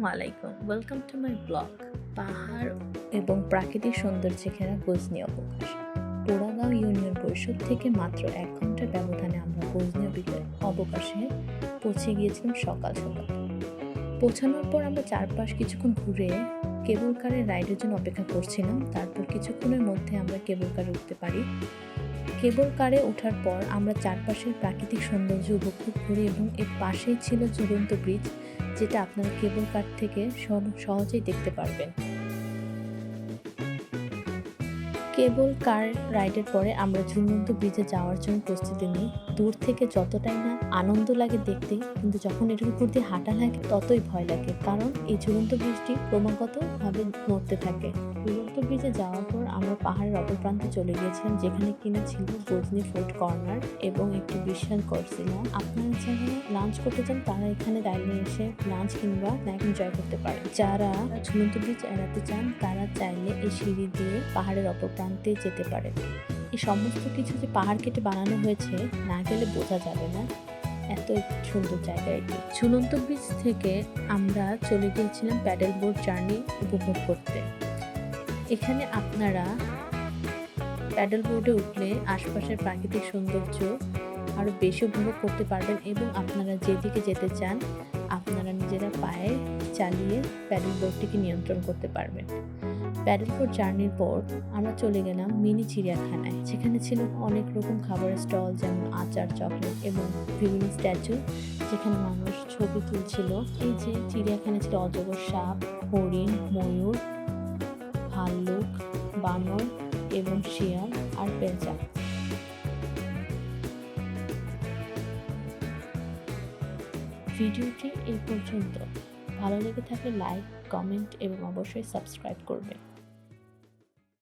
আসসালামু আলাইকুম। Welcome to my blog পাহাড় এবং প্রাকৃতিক সৌন্দর্যে ঘেরা গজনি অবকাশ। পোড়াগাঁও ইউনিয়ন পরিষদ থেকে মাত্র এক ঘণ্টার ব্যবধানে আমরা গজনি অবিকা- অবকাশে পৌঁছে গিয়েছিলাম সকাল সকাল। পৌঁছানোর পর আমরা চারপাশ কিছুক্ষণ ঘুরে কেবল কারের রাইডের জন্য অপেক্ষা করছিলাম। তারপর কিছুক্ষণের মধ্যে আমরা কেবল কারে উঠতে পারি। কেবল কারে ওঠার পর আমরা চারপাশের প্রাকৃতিক সৌন্দর্য উপভোগ করি এবং এর পাশেই ছিল ঝুলন্ত ব্রিজ যেটা আপনারা কেবল কার থেকে সহজেই দেখতে পারবেন। কেবল কার রাইডের পরে আমরা ঝুলন্ত ব্রিজে যাওয়ার জন্য প্রস্তুতি নিই। দূর থেকে যতটাই না আনন্দ লাগে দেখতে, কিন্তু যখন এটার উপর দিয়ে হাঁটা লাগে, ততই ভয় লাগে। কারণ এই ঝুলন্ত ব্রিজটি ক্রমাগতভাবে নড়তে থাকে। ঝুলন্ত ব্রিজে যাওয়ার পর আমরা পাহাড়ের অপর প্রান্তে চলে গিয়েছিলাম, যেখানে কিনা ছিল গজনি ফুড কর্নার এবং একটি বিশাল করছিলা আপনারা যারা লাঞ্চ করতে চান, তারা এখানে দাঁড়িয়ে এসে লাঞ্চ কিংবা স্ন্যাক এনজয় করতে পারে যারা ঝুলন্ত ব্রিজ এড়াতে চান, তারা চাইলে এই সিঁড়ি দিয়ে পাহাড়ের অপর প্রান্তে যেতে পারেন। এই সমস্ত কিছু যে পাহাড় কেটে বানানো হয়েছে, না গেলে বোঝা যাবে না। এত সুন্দর জায়গা এটি। ঝুলন্ত ব্রিজ থেকে আমরা চলে গিয়েছিলাম প্যাডেল বোর্ড জার্নি উপভোগ করতে। এখানে আপনারা প্যাডেল বোর্ডে উঠলে আশপাশের প্রাকৃতিক সৌন্দর্য আরও বেশি উপভোগ করতে পারবেন এবং আপনারা যেদিকে যেতে চান আপনারা নিজেরা পায়ে চালিয়ে প্যাডেল বোর্ডটিকে নিয়ন্ত্রণ করতে পারবেন। প্যাডেল বোর্ড জার্নির পর আমরা চলে গেলাম মিনি চিড়িয়াখানায়, যেখানে ছিল অনেক রকম খাবারের স্টল যেমন আচার, চকলেট এবং বিভিন্ন স্ট্যাচু, যেখানে মানুষ ছবি তুলছিল। এই যে চিড়িয়াখানায় ছিল অজগর সাপ, হরিণ, ময়ূর, ভাল্লুক, বানর এবং শিয়াল আর পেঁচা। ভিডিওটি এই পর্যন্ত। ভালো লেগে থাকলে লাইক কমেন্ট এবং অবশ্যই সাবস্ক্রাইব করবে।